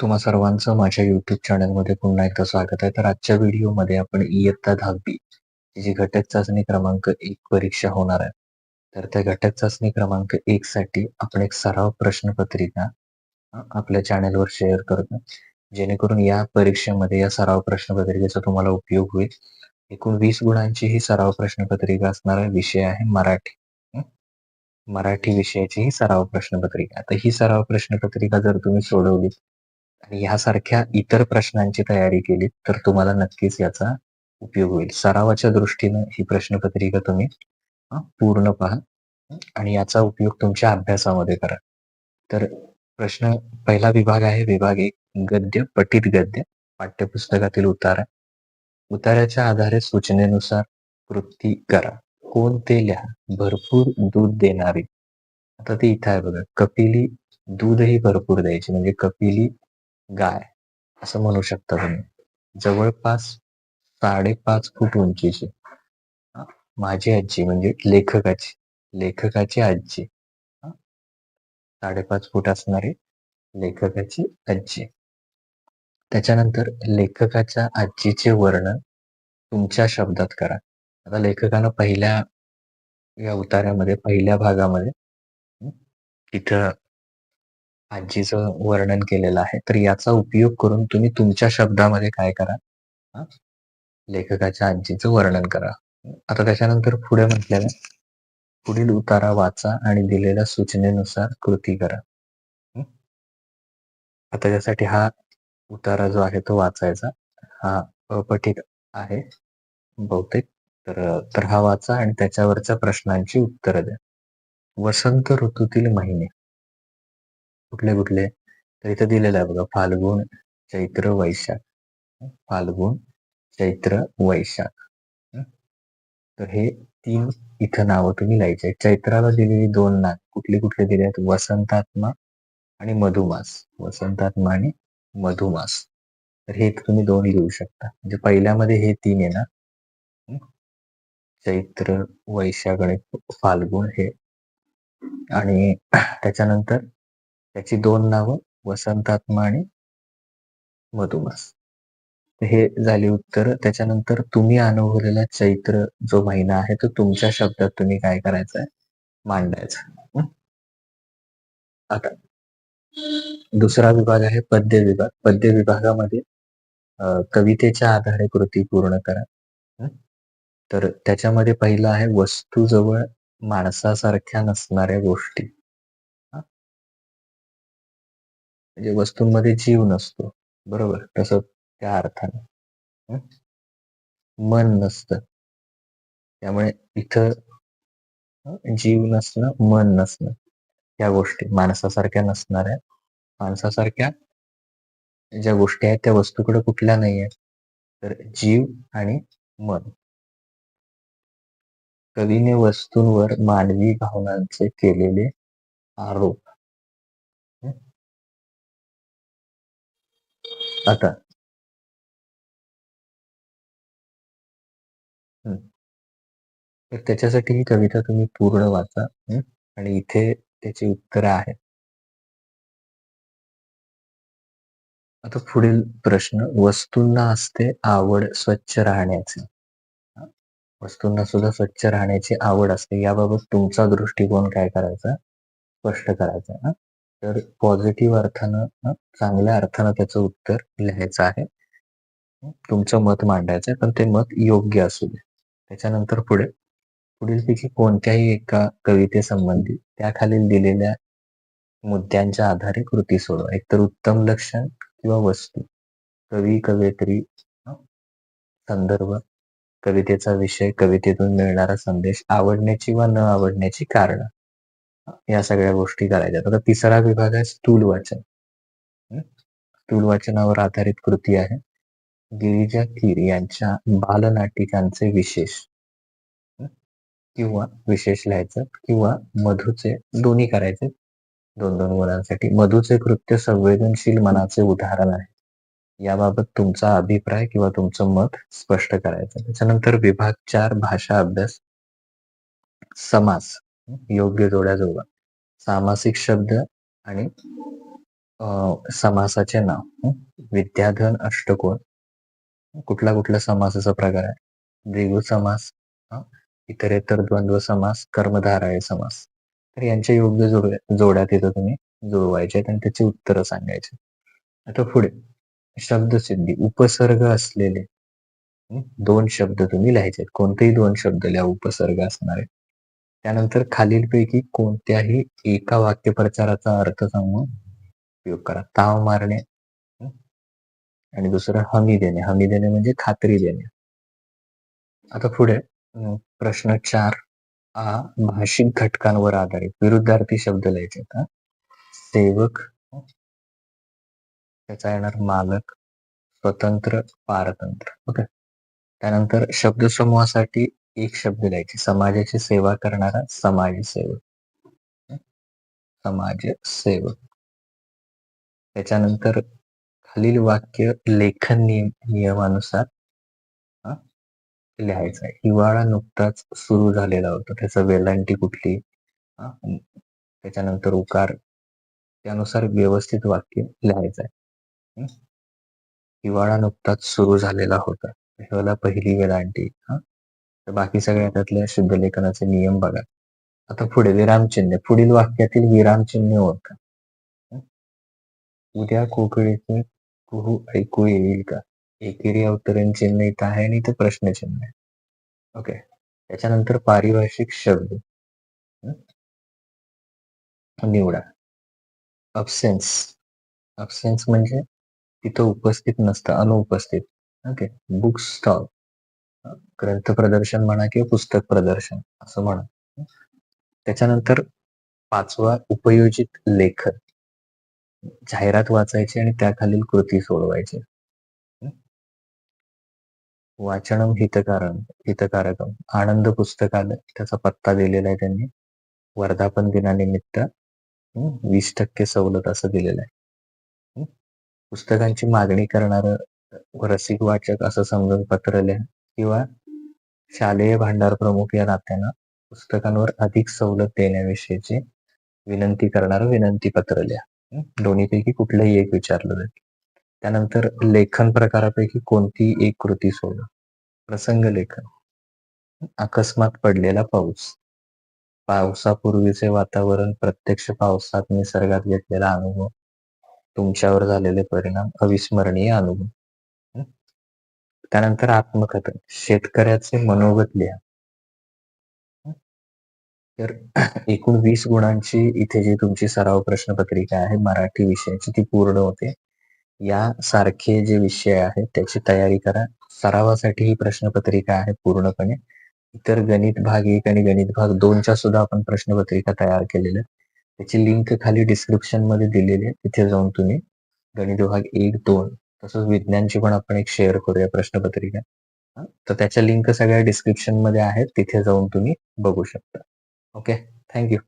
तुम्हा सर्वांचं माझ्या युट्यूब चॅनलमध्ये पुन्हा एकदा स्वागत आहे. तर आजच्या व्हिडिओमध्ये आपण इयत्ता 10वी जी घटक चाचणी क्रमांक एक परीक्षा होणार आहे. तर त्या घटक चाचणी क्रमांक एक साठी आपण एक सराव प्रश्नपत्रिका आपल्या चॅनलवर शेअर करतो. जेणेकरून या परीक्षेमध्ये या सराव प्रश्नपत्रिकेचा तुम्हाला उपयोग होईल. एकूण वीस गुणांची ही सराव प्रश्नपत्रिका असणारा विषय आहे मराठी. मराठी विषयाची ही सराव प्रश्नपत्रिका. आता ही सराव प्रश्नपत्रिका जर तुम्ही सोडवली आणि ह्यासारख्या इतर प्रश्नांची तयारी केली तर तुम्हाला नक्कीच याचा उपयोग होईल. सरावाच्या दृष्टीनं ही प्रश्नपत्रिका तुम्ही पूर्ण पहा आणि याचा उपयोग तुमच्या अभ्यासामध्ये करा. तर प्रश्न पहिला विभाग आहे विभाग एक गद्य, पठित गद्य पाठ्यपुस्तकातील उतारा. उतार्याच्या आधारे सूचनेनुसार कृती करा. कोण ते लिहा. भरपूर दूध देणारी. आता ते इथं आहे बघा. कपिली दूधही भरपूर द्यायची म्हणजे कपिली गाय असं म्हणू शकता तुम्ही. जवळपास 5.5 फूट उंचीची. माझी आजी म्हणजे लेखकाची. लेखकाची आजी. साडेपाच फूट असणारी लेखकाची आजी. त्याच्यानंतर लेखकाच्या आजीचे वर्णन तुमच्या शब्दात करा. आता लेखकानं पहिल्या या उतार्यामध्ये पहिल्या भागामध्ये तिथं आजीचं वर्णन केलेलं आहे. तर याचा उपयोग करून तुम्ही तुमच्या शब्दामध्ये काय करा हां, लेखकाच्या आजीचं वर्णन करा. आता त्याच्यानंतर पुढे म्हटलेलं आहे, पुढील उतारा वाचा आणि दिलेल्या सूचनेनुसार कृती करा. हं. आता त्यासाठी हा उतारा जो आहे तो वाचायचा. हा अपठित आहे बहुतेक. तर अ, तर हा वाचा आणि त्याच्यावरच्या प्रश्नांची उत्तरं द्या. वसंत ऋतूतील महिने. कुठले कुठले? तर इथं दिलेलं आहे बघा फाल्गुन, चैत्र, वैशाख. फाल्गुन, चैत्र, वैशाख. तर हे तीन इथं नावं तुम्ही लिहायची चैत्राला दिलेली दोन नाव कुठली कुठली दिली आहेत? वसंतात्मा आणि मधुमास. वसंतात्मा आणि मधुमास. तर हे तुम्ही दोन लिहू शकता. म्हणजे पहिल्यामध्ये हे तीन आहे ना चैत्र, वैशाख आणि फाल्गुन हे आणि त्याच्यानंतर त्याची दोन नावं वसंतात्मा आणि मधुमास. हे झाली उत्तर त्याच्यानंतर तुम्ही अनुभवलेला चैत्र जो महिना आहे तो तुमच्या शब्दात तुम्ही काय करायचंय आहे? मांडायचा. आता दुसरा विभाग आहे पद्य विभाग. पद्य विभागामध्ये कवितेच्या आधारे कृती पूर्ण करा. तर त्याच्यामध्ये पहिलं आहे वस्तूजवळ माणसासारख्या नसणाऱ्या गोष्टी. म्हणजे वस्तूंमध्ये जीव नसतो. बरोबर. तसं त्या अर्थाने. मन नसतं. त्यामुळे इथं जीव नसणं, मन नसणं. या गोष्टी माणसासारख्या नसणाऱ्या, माणसासारख्या ज्या गोष्टी आहेत त्या वस्तूकडे कुठल्या नाहीयेत. तर जीव आणि मन. कवीने वस्तूंवर मानवी भावनांचे केलेले आरोप. आता हं. तर त्याच्यासाठी ही कविता तुम्ही पूर्ण वाचा. हं. आणि इथे त्याची उत्तरं आहेत. आता पुढील प्रश्न वस्तूंना असते आवड स्वच्छ राहण्याची. वस्तूंना सुद्धा स्वच्छ राहण्याची आवड असते. याबाबत तुमचा दृष्टिकोन काय करायचा? स्पष्ट करायचा. हां. तर पॉझिटिव्ह अर्थानं चांगल्या अर्थानं त्याचं उत्तर लिहायचं आहे. तुमचं मत मांडायचं आहे, पण ते मत योग्य असू दे. त्याच्यानंतर पुढे पुढीलपैकी कोणत्याही एका कवितेसंबंधी त्याखालील दिलेल्या मुद्द्यांच्या आधारे कृती सोडवा. एकतर उत्तम लक्षण किंवा वस्तू, कवी, कवयित्री, संदर्भ, कवितेचा विषय, कवितेतून मिळणारा संदेश, आवडण्याची वा न आवडण्याची कारणं. या सगळ्या गोष्टी करायच्या आता तिसरा विभाग आहे स्थूल वाचन. स्थूल वाचनावर आधारित कृती आहे. गिरिजा कीर यांच्या बालनाटिकांचे विशेष. किंवा विशेष लिहायचं किंवा मधूचे दोन्ही करायचे. 2-2 गुणांसाठी. मधूचे कृत्य संवेदनशील मनाचे उदाहरण आहे. याबाबत तुमचा अभिप्राय किंवा तुमचं मत स्पष्ट करायचं. त्याच्यानंतर विभाग चार भाषा अभ्यास. समास. योग्य जोड्या जोडा सामासिक शब्द आणि समासाचे नाव. विद्याधन अष्टकोण कुठला कुठला समासाचा प्रकार आहे? द्विगु समास इतरेतर द्वंद्व समास कर्मधाराय समास. तर यांच्या योग्य जोड्या जोड्या तिथं तुम्ही जुळवायचे आणि त्याची उत्तरं सांगायचे आता पुढे. शब्दसिद्धी. उपसर्ग असलेले दोन शब्द तुम्ही लिहायचे कोणतेही दोन शब्द लिहा उपसर्ग असणारे. त्यानंतर खालीलपैकी कोणत्याही एका वाक्यप्रचाराचा अर्थ सांगून उपयोग करा. ताव मारणे. आणि दुसरं हमी देणे. हमी देणे म्हणजे खात्री देणे. आता पुढे प्रश्न चार. आ भाषिक घटकांवर आधारित. विरुद्धार्थी शब्द लिहायचे का सेवक त्याचा येणार मालक स्वतंत्र पारतंत्र. ओके. त्यानंतर शब्दसमूहासाठी एक शब्द द्यायचे. समाजाची सेवा करणारा समाजसेवक. समाजसेवक. त्याच्यानंतर खालील वाक्य लेखन नियम नियमानुसार लिहायचं आहे. हिवाळा नुकताच सुरू झालेला होता. त्याचं वेलांटी कुठली? त्याच्यानंतर उकार. त्यानुसार व्यवस्थित वाक्य लिहायचं आहे. हिवाळा नुकताच सुरू झालेला होता. हिवाळा पहिली वेलांटी. हा? तर बाकी सगळ्या त्यातल्या शुद्ध लेखनाचे नियम बघा. आता पुढे विरामचिन्ह पुढील वाक्यातील विरामचिन्ह ओळखा. उद्या कोकळीतून कुहू ऐकू येईल का? एकेरी अवतरण चिन्ह इथं आहे आणि इथं प्रश्नचिन्ह आहे. ओके. त्याच्यानंतर पारिभाषिक शब्द. निवडा. अब्सेन्स अब्सेन्स म्हणजे तिथं उपस्थित नसतं अनुपस्थित. ओके. बुक स्टॉल ग्रंथ प्रदर्शन म्हणा किंवा पुस्तक प्रदर्शन असं म्हणा. त्याच्यानंतर पाचवा उपयोजित लेखन. जाहिरात वाचायची आणि त्याखालील कृती सोडवायची. वाचनम हितकारण हितकारकम. आनंद पुस्तकालय त्याचा पत्ता दिलेला आहे त्यांनी. वर्धापन दिनानिमित्त वीस टक्के सवलत असं दिलेलं आहे. पुस्तकांची मागणी करणार रसिक वाचक असं समजून पत्र लिहा. किंवा शालेय भांडार प्रमुख या नात्यानं पुस्तकांवर अधिक सवलत देण्याविषयीची विनंती करणारं विनंती पत्र लिहा. दोन्हीपैकी कुठलंही एक विचारलं जाईल. त्यानंतर लेखन प्रकारापैकी कोणती एक कृती सोडा प्रसंग लेखन. अकस्मात पडलेला पाऊस. पावसापूर्वीचे वातावरण प्रत्यक्ष पावसात निसर्गात घेतलेला अनुभव. तुमच्यावर झालेले परिणाम अविस्मरणीय अनुभव. त्यानंतर आत्मकथन शेतकऱ्याचे मनोगत लिहा. तर एकूण वीस गुणांची इथे जी तुमची सराव प्रश्नपत्रिका आहे मराठी विषयाची ती पूर्ण होते. या सारखे जे विषय आहेत त्याची तयारी करा. सरावासाठी ही प्रश्नपत्रिका आहे पूर्णपणे. इतर गणित भाग एक आणि गणित भाग दोनच्या सुद्धा आपण प्रश्नपत्रिका तयार केलेल्या. त्याची लिंक खाली डिस्क्रिप्शनमध्ये दिलेली आहे. तिथे जाऊन तुम्ही गणित विभाग एक दोन तसंच विज्ञानची पण आपण एक शेअर करूया प्रश्नपत्रिका. तर त्याच्या लिंक सगळ्या डिस्क्रिप्शनमध्ये आहेत. तिथे जाऊन तुम्ही बघू शकता. Okay thank you